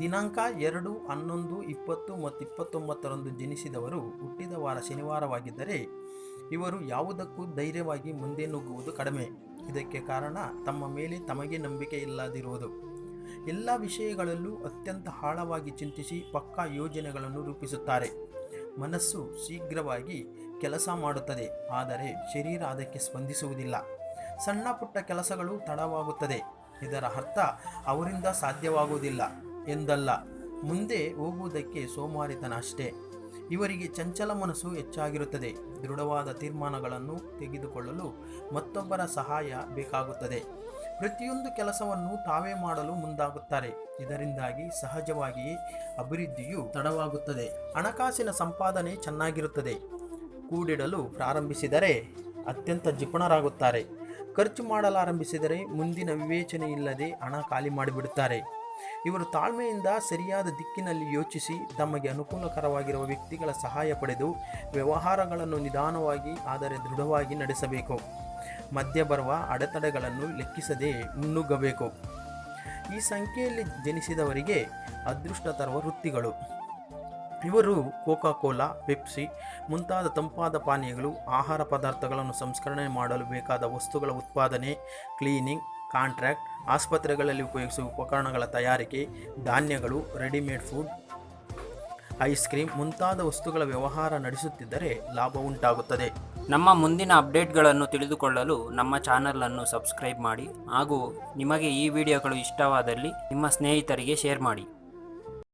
ದಿನಾಂಕ ಎರಡು, ಹನ್ನೊಂದು, ಇಪ್ಪತ್ತು ಮತ್ತು ಇಪ್ಪತ್ತೊಂಬತ್ತರಂದು ಜನಿಸಿದವರು ಹುಟ್ಟಿದ ವಾರ ಶನಿವಾರವಾಗಿದ್ದರೆ ಇವರು ಯಾವುದಕ್ಕೂ ಧೈರ್ಯವಾಗಿ ಮುಂದೆ ನುಗ್ಗುವುದು ಕಡಿಮೆ. ಇದಕ್ಕೆ ಕಾರಣ ತಮ್ಮ ಮೇಲೆ ತಮಗೆ ನಂಬಿಕೆ ಇಲ್ಲದಿರುವುದು. ಎಲ್ಲ ವಿಷಯಗಳಲ್ಲೂ ಅತ್ಯಂತ ಆಳವಾಗಿ ಚಿಂತಿಸಿ ಪಕ್ಕಾ ಯೋಜನೆಗಳನ್ನು ರೂಪಿಸುತ್ತಾರೆ. ಮನಸ್ಸು ಶೀಘ್ರವಾಗಿ ಕೆಲಸ ಮಾಡುತ್ತದೆ, ಆದರೆ ಶರೀರ ಅದಕ್ಕೆ ಸ್ಪಂದಿಸುವುದಿಲ್ಲ. ಸಣ್ಣ ಪುಟ್ಟ ಕೆಲಸಗಳು ತಡವಾಗುತ್ತದೆ. ಇದರ ಅರ್ಥ ಅವರಿಂದ ಸಾಧ್ಯವಾಗುವುದಿಲ್ಲ. ಎಂದಲ್ಲ. ಮುಂದೆ ಹೋಗುವುದಕ್ಕೆ ಸೋಮಾರಿತನ ಅಷ್ಟೇ ಇವರಿಗೆ ಚಂಚಲ ಮನಸ್ಸು ಹೆಚ್ಚಾಗಿರುತ್ತದೆ. ದೃಢವಾದ ತೀರ್ಮಾನಗಳನ್ನು ತೆಗೆದುಕೊಳ್ಳಲು ಮತ್ತೊಬ್ಬರ ಸಹಾಯ ಬೇಕಾಗುತ್ತದೆ. ಪ್ರತಿಯೊಂದು ಕೆಲಸವನ್ನು ತಾವೇ ಮಾಡಲು ಮುಂದಾಗುತ್ತಾರೆ. ಇದರಿಂದಾಗಿ ಸಹಜವಾಗಿಯೇ ಅಭಿವೃದ್ಧಿಯು ತಡವಾಗುತ್ತದೆ. ಹಣಕಾಸಿನ ಸಂಪಾದನೆ ಚೆನ್ನಾಗಿರುತ್ತದೆ. ಕೂಡಿಡಲು ಪ್ರಾರಂಭಿಸಿದರೆ ಅತ್ಯಂತ ಜಿಪುಣರಾಗುತ್ತಾರೆ ಖರ್ಚು ಮಾಡಲಾರಂಭಿಸಿದರೆ ಮುಂದಿನ ವಿವೇಚನೆ ಇಲ್ಲದೆ ಹಣ ಖಾಲಿ ಮಾಡಿಬಿಡುತ್ತಾರೆ. ಇವರು ತಾಳ್ಮೆಯಿಂದ ಸರಿಯಾದ ದಿಕ್ಕಿನಲ್ಲಿ ಯೋಚಿಸಿ ತಮಗೆ ಅನುಕೂಲಕರವಾಗಿರುವ ವ್ಯಕ್ತಿಗಳ ಸಹಾಯ ಪಡೆದು ವ್ಯವಹಾರಗಳನ್ನು ನಿಧಾನವಾಗಿ, ಆದರೆ ದೃಢವಾಗಿ ನಡೆಸಬೇಕು. ಮಧ್ಯ ಬರುವ ಅಡೆತಡೆಗಳನ್ನು ಲೆಕ್ಕಿಸದೆ ಮುನ್ನುಗ್ಗಬೇಕು. ಈ ಸಂಖ್ಯೆಯಲ್ಲಿ ಜನಿಸಿದವರಿಗೆ ಅದೃಷ್ಟ ತರುವ ವೃತ್ತಿಗಳು. ಇವರು ಕೋಕಾ ಕೋಲಾ ಪೆಪ್ಸಿ ಮುಂತಾದ ತಂಪಾದ ಪಾನೀಯಗಳು, ಆಹಾರ ಪದಾರ್ಥಗಳನ್ನು ಸಂಸ್ಕರಣೆ ಮಾಡಲು ಬೇಕಾದ ವಸ್ತುಗಳ ಉತ್ಪಾದನೆ, ಕ್ಲೀನಿಂಗ್ ಕಾಂಟ್ರಾಕ್ಟ್, ಆಸ್ಪತ್ರೆಗಳಲ್ಲಿ ಉಪಯೋಗಿಸುವ ಉಪಕರಣಗಳ ತಯಾರಿಕೆ, ಧಾನ್ಯಗಳು, ರೆಡಿಮೇಡ್ ಫುಡ್, ಐಸ್ ಕ್ರೀಮ್ ಮುಂತಾದ ವಸ್ತುಗಳ ವ್ಯವಹಾರ ನಡೆಸುತ್ತಿದ್ದರೆ ಲಾಭ ಉಂಟಾಗುತ್ತದೆ. ನಮ್ಮ ಮುಂದಿನ ಅಪ್ಡೇಟ್ಗಳನ್ನು ತಿಳಿದುಕೊಳ್ಳಲು ನಮ್ಮ ಚಾನಲನ್ನು ಸಬ್ಸ್ಕ್ರೈಬ್ ಮಾಡಿ ಹಾಗೂ ನಿಮಗೆ ಈ ವಿಡಿಯೋಗಳು ಇಷ್ಟವಾದಲ್ಲಿ ನಿಮ್ಮ ಸ್ನೇಹಿತರಿಗೆ ಶೇರ್ ಮಾಡಿ.